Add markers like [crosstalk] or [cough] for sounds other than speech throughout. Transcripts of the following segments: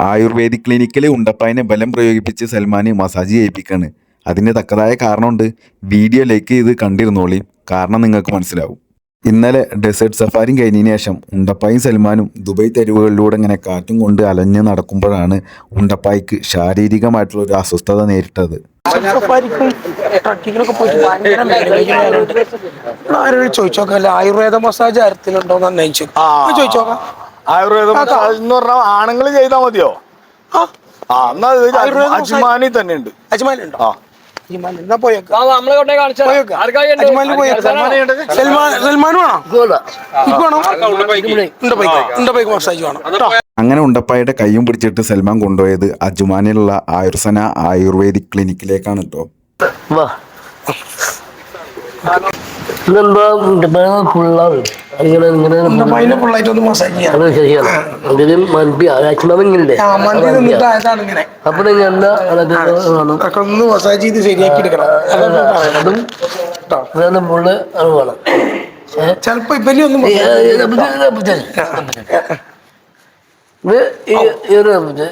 Ayurvedic ക്ലിനിക്കിൽ ഉണ്ടപ്പായനെ ബലം പ്രയോഗിപ്പിച്ച് സൽമാന് massage ചെയ്യിപ്പിക്കാണ്. അതിന് തക്കതായ കാരണമുണ്ട്. വീഡിയോ ലൈക്ക് ചെയ്ത് കണ്ടിരുന്നോളി. കാരണം നിങ്ങൾക്ക് മനസ്സിലാവും. ഇന്നലെ ഡെസേർട്ട് സഫാരിയും കഴിഞ്ഞതിന് ശേഷം ഉണ്ടപ്പായും സൽമാനും ദുബൈ തെരുവുകളിലൂടെ ഇങ്ങനെ കാറ്റും കൊണ്ട് അലഞ്ഞ് നടക്കുമ്പോഴാണ് ഉണ്ടപ്പായ്ക്ക് ശാരീരികമായിട്ടുള്ള ഒരു അസ്വസ്ഥത നേരിട്ടത്. ചോദിച്ചോക്കല്ല ആയുർവേദ മസാജ് ആരത്തിലുണ്ടോ നന്നായി ചോദിച്ചോക്കാം ആയുർവേദ മസാജ് എന്ന് പറഞ്ഞാൽ ആണുങ്ങൾ ചെയ്താൽ മതിയോ? ആ. എന്നാ? അജ്മാനി തന്നെ ഉണ്ട്? അങ്ങനെ ഉണ്ടപ്പായുടെ കൈയും പിടിച്ചിട്ട് സൽമാൻ കൊണ്ടുപോയത് അജുമാനിലുള്ള ആയുർസന ആയുർവേദിക് ക്ലിനിക്കിലേക്കാണ് കേട്ടോ. വാ. ഇതെന്താ ഫുള്ളാണ് അങ്ങനെ ഇങ്ങനെ അത് ശരിയാണ് അതിലും മന്തി ആയതാണ് ഇങ്ങനെ. അപ്പോൾ എന്താ? വേണം. മസാജ് ചെയ്ത് ശരിയാക്കി എടുക്കണം. അതും വേറെ ഫുള്ള് അത് വേണം. ചിലപ്പോ ഏ, ഇത് ഈ ഒരു അങ്ങനെ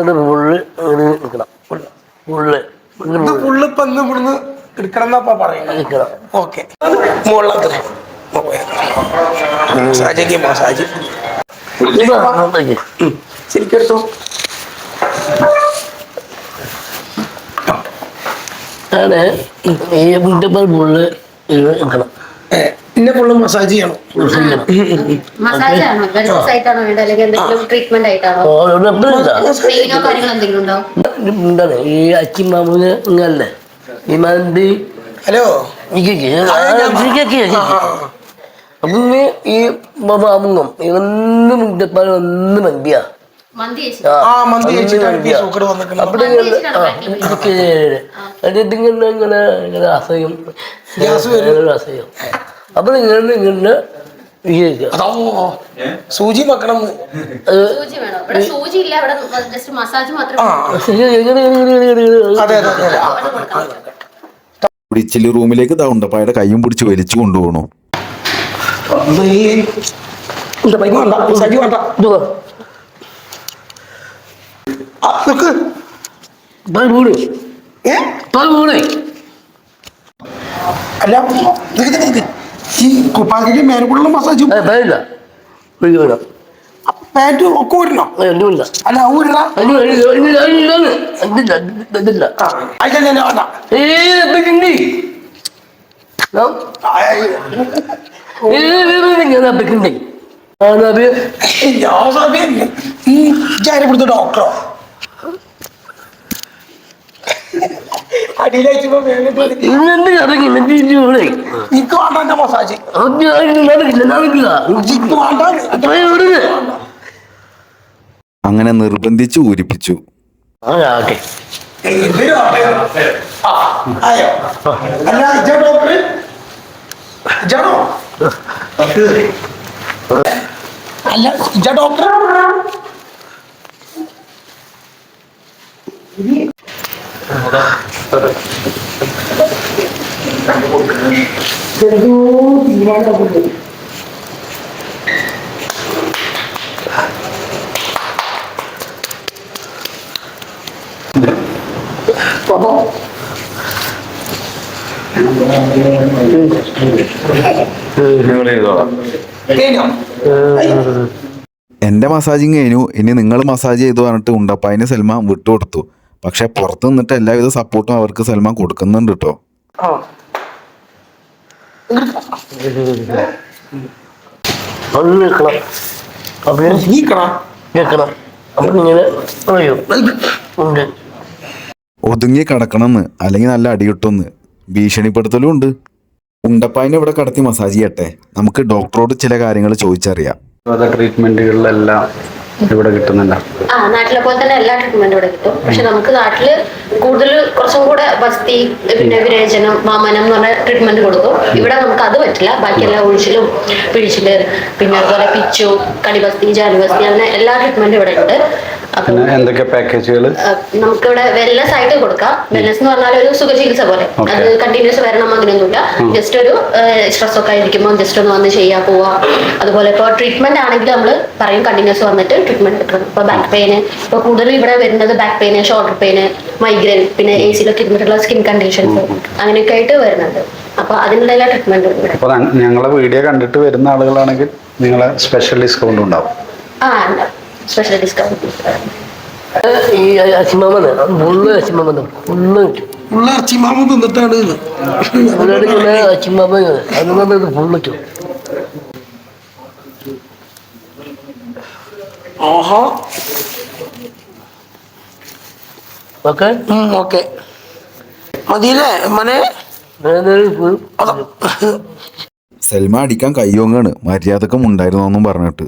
ഒരു ഫുള്ള് ഇങ്ങനെ നിൽക്കണം ഫുള്ള് ഇത് ഫുള്ള് ഇപ്പൊ ഇന്ന് ഇവിടുന്ന് എടുക്കണം പറയുന്നത്. ഓക്കെ. മുകളിലത്ര. ശരിക്കെടുത്തോ. ആണ് ഫുള്ള് പിന്നെ ഫുള്ള് മസാജ് ചെയ്യണം. ഈ അച്ചി മാമൂന് ഇങ്ങല്ലേ ഈ മന്തി ഹലോ അപ്പൊ ഈ മാമുങ്ങം ഇവന്ന് മുട്ടപ്പാൽ ഒന്ന് മന്തിയാ. അപ്പൊ മന്തി കഴിച്ചിട്ടാണ് ഈ അതാ സൂചി വെക്കണം. [laughs] കുടിച്ചിൽ റൂമിലേക്ക് ദാ ഉണ്ടപ്പായുടെ കൈയും പിടിച്ച് വലിച്ചു കൊണ്ടുപോകണു വീട് അല്ല. ഈ മസാജ് പാറ്റ് ഒക്കെ ഊരണോ ഒന്നുമില്ല. അല്ല ഊരണ ഇതില്ല അയക്കാൻ വേണ്ട ഏ ഡോക്ടറോ അടിയിലയച്ചപ്പോ ഇറങ്ങി വേണ്ട മസാജ്. അങ്ങനെ നിർബന്ധിച്ച് ഊരിപ്പിച്ചു. അല്ല ഡോക്ടർ അപ്പൊ മസാജിങ് കഴിഞ്ഞു. ഇനി നിങ്ങൾ മസാജ് ചെയ്തു പറഞ്ഞിട്ട് ഉണ്ടപ്പായിന് സൽമാൻ വിട്ടുകൊടുത്തു. പക്ഷെ പുറത്ത് നിന്നിട്ട് എല്ലാവിധ സപ്പോർട്ടും അവർക്ക് സൽമാൻ കൊടുക്കുന്നുണ്ട് കേട്ടോ ഒതുങ്ങി കിടക്കണമെന്ന് അല്ലെങ്കിൽ നല്ല അടി കിട്ടുമെന്ന് ഭീഷണിപ്പെടുത്തലും ഉണ്ട്. ഉണ്ടപ്പായനെ ഇവിടെ കടത്തി മസാജ് ചെയ്യട്ടെ. നമുക്ക് ഡോക്ടറോട് ചില കാര്യങ്ങൾ ചോദിച്ചറിയാം. ട്രീറ്റ്മെന്റുകളിലെല്ലാം ഇവിടെ കിട്ടുന്നുണ്ട് ആ നാട്ടിലെ പോലെ തന്നെ എല്ലാ ട്രീറ്റ്മെന്റും ഇവിടെ കിട്ടും. പക്ഷെ നമുക്ക് നാട്ടിൽ കൂടുതൽ കുറച്ചും കൂടെ ബസ്തി പിന്നെ വിരേചനം വാമനം എന്ന് പറഞ്ഞ ട്രീറ്റ്മെന്റ് കൊടുക്കും. ഇവിടെ നമുക്ക് അത് പറ്റില്ല. ബാക്കി എല്ലാ ഒഴിച്ചിലും പിഴിച്ചിൽ പിന്നെ അതുപോലെ പിച്ചു കടിബസ്തി ജാനുബസ്തി അങ്ങനെ എല്ലാ ട്രീറ്റ്മെന്റും ഇവിടെ ഉണ്ട്. എന്തൊക്കെ പാക്കേജുകൾ നമുക്ക് നമുക്കിവിടെ വെൽനസ് ആയിട്ട് കൊടുക്കാം. വെൽനസ് എന്ന് പറഞ്ഞാൽ ഒരു സുഖചികിത്സ പോലെ. അത് കണ്ടിന്യൂസ് വരണം അങ്ങനെയൊന്നുമില്ല. ജസ്റ്റ് ഒരു സ്ട്രെസ് ഒക്കെ ആയിരിക്കുമ്പോൾ ജസ്റ്റ് ഒന്ന് വന്ന് ചെയ്യാ പോവാ. അതുപോലെ ഇപ്പോൾ ട്രീറ്റ്മെന്റ് ആണെങ്കിൽ നമ്മൾ പറയും കണ്ടിന്യൂസ് വന്നിട്ട് ട്രീറ്റ്മെന്റ് എടുക്കുന്നത് ഇപ്പൊ ബാക്ക് പെയിന് ഇപ്പൊ കൂടുതലും ഇവിടെ വരുന്നത് back pain shoulder pain migraine പിന്നെ എ സിയിലൊക്കെ ഇരുന്നിട്ടുള്ള സ്കിൻ കണ്ടീഷൻസ് അങ്ങനെയൊക്കെ ആയിട്ട് വരുന്നുണ്ട്. അപ്പൊ അതിനുള്ള എല്ലാ ട്രീറ്റ്മെന്റും ഇവിടെ അപ്പോൾ ഞങ്ങളെ വീഡിയോ കണ്ടിട്ട് വരുന്ന ആളുകളാണെങ്കിൽ നിങ്ങളെ സ്പെഷ്യൽ ഡിസ്കൗണ്ട് ഉണ്ടാവും. ആ സ്പെഷ്യൽ ഡിസ്കൗണ്ട് ഈ അസിമാമന് ഫുള്ള് അസിമാമന് ഫുള്ള് കിട്ടും. അച്ചിമാമ തിന്നിട്ടാണ് അതുകൊണ്ട് ഫുള്ള് ആഹാ. Okay okay. മതിയില്ലേ മനെ സെൽമ സൽമ അടിക്കാൻ കയ്യോങ്ങാണ്. മര്യാദക്കും ഉണ്ടായിരുന്നോന്നും പറഞ്ഞിട്ട്.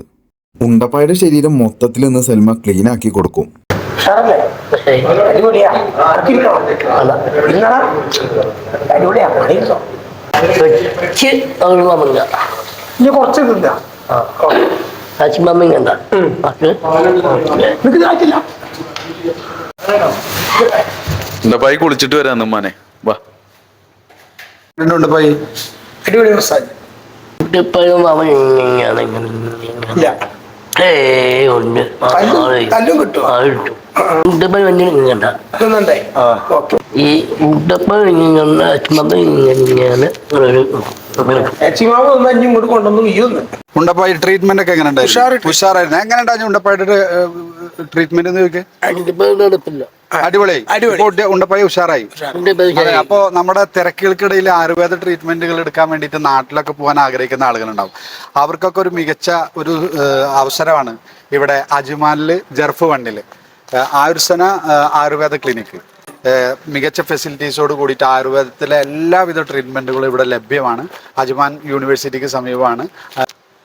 ഉണ്ടപ്പായുടെ ശരീരം മൊത്തത്തിൽ നിന്ന് സൽമ ക്ലീൻ ആക്കി കൊടുക്കും. കുറച്ച് തിന്നാ. അസിമാമ കണ്ട നിനക്ക് ഇതായിട്ടില്ല ഉണ്ടപ്പായി കുളിച്ചിട്ട് വരാം നമ്മാനെ വാ. ഉണ്ടപ്പായി അടിപൊളി മസാജ് ഇപ്പോഴും അവൻ ഇങ്ങനെയാണ് ഇങ്ങനെ. ഏയ് ഉണ്ട്. തല്ലും-? ആ, കിട്ടും തിന്നണ്ടേ ഓക്കെ. ഈ ഉണ്ടപ്പം ഇങ്ങനെ ഇങ്ങനെയാണ് ഒരു ഇങ്ങോട്ട് കൊണ്ടുവന്നു ഈ ഒന്ന്. ഉണ്ടപ്പായി ട്രീറ്റ്മെന്റ് ഒക്കെ എങ്ങനെ ഉഷാറായിട്ട്. ഉഷാറായിരുന്നു. എങ്ങനെ ഉണ്ടായിരുന്നു ഉണ്ടപ്പായുടെ ട്രീറ്റ്മെന്റ് എന്ന് ചോദിക്കേ? ഉണ്ടപ്പം നടപ്പില്ല. അടിപൊളി. അടിപൊളി. ഉണ്ടപ്പായി ഉഷാറായി. അപ്പോ നമ്മുടെ തിരക്കുകൾക്കിടയിൽ ആയുർവേദ ട്രീറ്റ്മെന്റുകൾ എടുക്കാൻ വേണ്ടിയിട്ട് നാട്ടിലൊക്കെ പോകാൻ ആഗ്രഹിക്കുന്ന ആളുകളുണ്ടാവും. അവർക്കൊക്കെ ഒരു മികച്ച ഒരു അവസരമാണ് ഇവിടെ അജ്മാനിൽ ജർഫ് വണ്ണിൽ. ആയുർസന ആയുർവേദ ക്ലിനിക്ക് മികച്ച ഫെസിലിറ്റീസോട് കൂടിയിട്ട് ആയുർവേദത്തിലെ എല്ലാവിധ ട്രീറ്റ്മെന്റുകളും ഇവിടെ ലഭ്യമാണ്. അജ്മാൻ യൂണിവേഴ്സിറ്റിക്ക് സമീപമാണ്.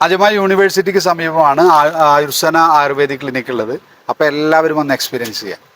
അജ്മാൻ യൂണിവേഴ്സിറ്റിക്ക് സമീപമാണ് ആയുർസന ആയുർവേദിക് ക്ലിനിക്ക് ഉള്ളത് അപ്പോൾ എല്ലാവരും ഒന്ന് എക്സ്പീരിയൻസ് ചെയ്യാം.